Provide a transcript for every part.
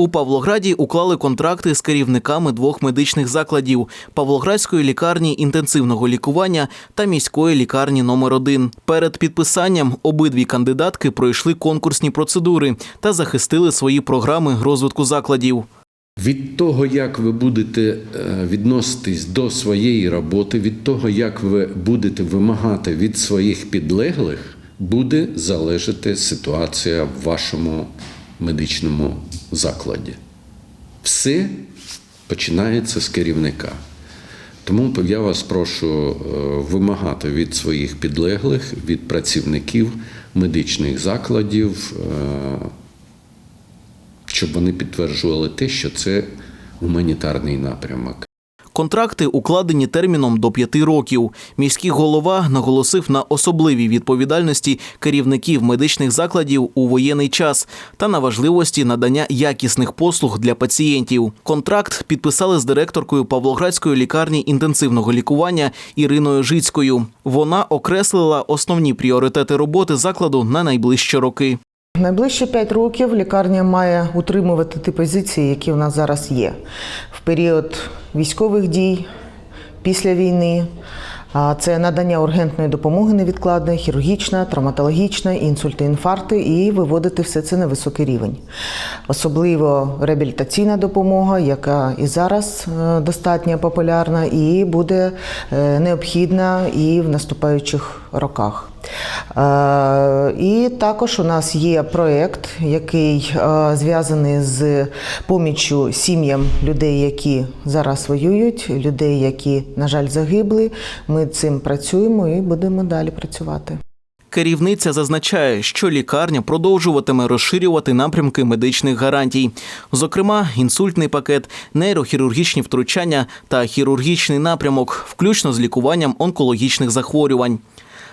У Павлограді уклали контракти з керівниками двох медичних закладів Павлоградської лікарні інтенсивного лікування та міської лікарні номер 1 Перед підписанням обидві кандидатки пройшли конкурсні процедури та захистили свої програми розвитку закладів. Від того, як ви будете е, відноситись до своєї роботи, від того, як ви будете вимагати від своїх підлеглих, буде залежати ситуація в вашому медичному закладі. Все починається з керівника. Тому я вас прошу е, вимагати від своїх підлеглих, від працівників медичних закладів, е, щоб вони підтверджували те, що це гуманітарний напрямок. Контракти укладені терміном до п'яти років. Міський голова наголосив на особливій відповідальності керівників медичних закладів у воєнний час та на важливості надання якісних послуг для пацієнтів. Контракт підписали з директоркою Павлоградської лікарні інтенсивного лікування Іриною Жицькою. Вона окреслила основні пріоритети роботи закладу на найближчі роки. Найближчі 5 років лікарня має утримувати ті позиції, які в нас зараз є. В період військових дій, після війни. Це надання ургентної допомоги невідкладної, хірургічна, травматологічна, інсульти, інфаркти і виводити все це на високий рівень. Особливо реабілітаційна допомога, яка і зараз е, достатньо популярна, і буде е, необхідна і в наступаючих роках. Е, І також у нас є проєкт, який зв'язаний з поміччю сім'ям людей, які зараз воюють, людей, які, на жаль, загибли. Ми цим працюємо і будемо далі працювати. Керівниця зазначає, що лікарня продовжуватиме розширювати напрямки медичних гарантій, зокрема, інсультний пакет, нейрохірургічні втручання та хірургічний напрямок, включно з лікуванням онкологічних захворювань.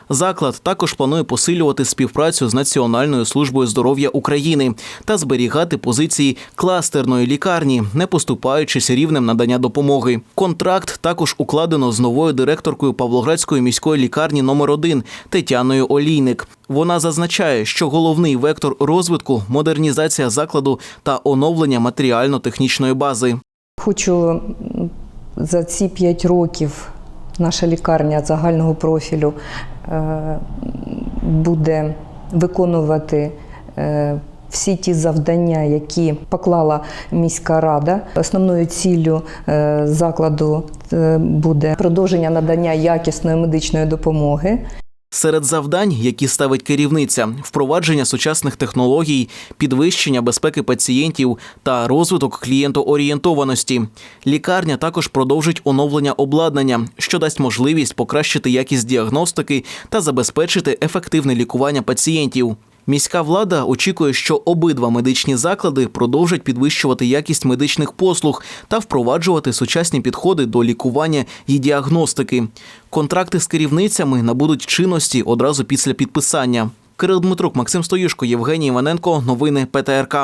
Заклад також планує посилювати співпрацю з Національною службою здоров'я України та зберігати позиції кластерної лікарні, не поступаючись рівнем надання допомоги. Контракт також укладено з новою директоркою Павлоградської міської лікарні номер 1 Тетяною Олійник. Вона зазначає, що головний вектор розвитку модернізація закладу та оновлення матеріально-технічної бази. Хочу за ці 5 років наша лікарня загального профілю е, буде виконувати е, всі ті завдання, які поклала міська рада. Основною ціллю е, закладу буде продовження надання якісної медичної допомоги. Серед завдань, які ставить керівниця, впровадження сучасних технологій, підвищення безпеки пацієнтів та розвиток клієнтоорієнтованості. Лікарня також продовжить оновлення обладнання, що дасть можливість покращити якість діагностики та забезпечити ефективне лікування пацієнтів. Міська влада очікує, що обидва медичні заклади продовжать підвищувати якість медичних послуг та впроваджувати сучасні підходи до лікування і діагностики. Контракти з керівницями набудуть чинності одразу після підписання. Кирил Дмитрук, Максим Стоюшко, Євгеній Іваненко. Новини ПТРК.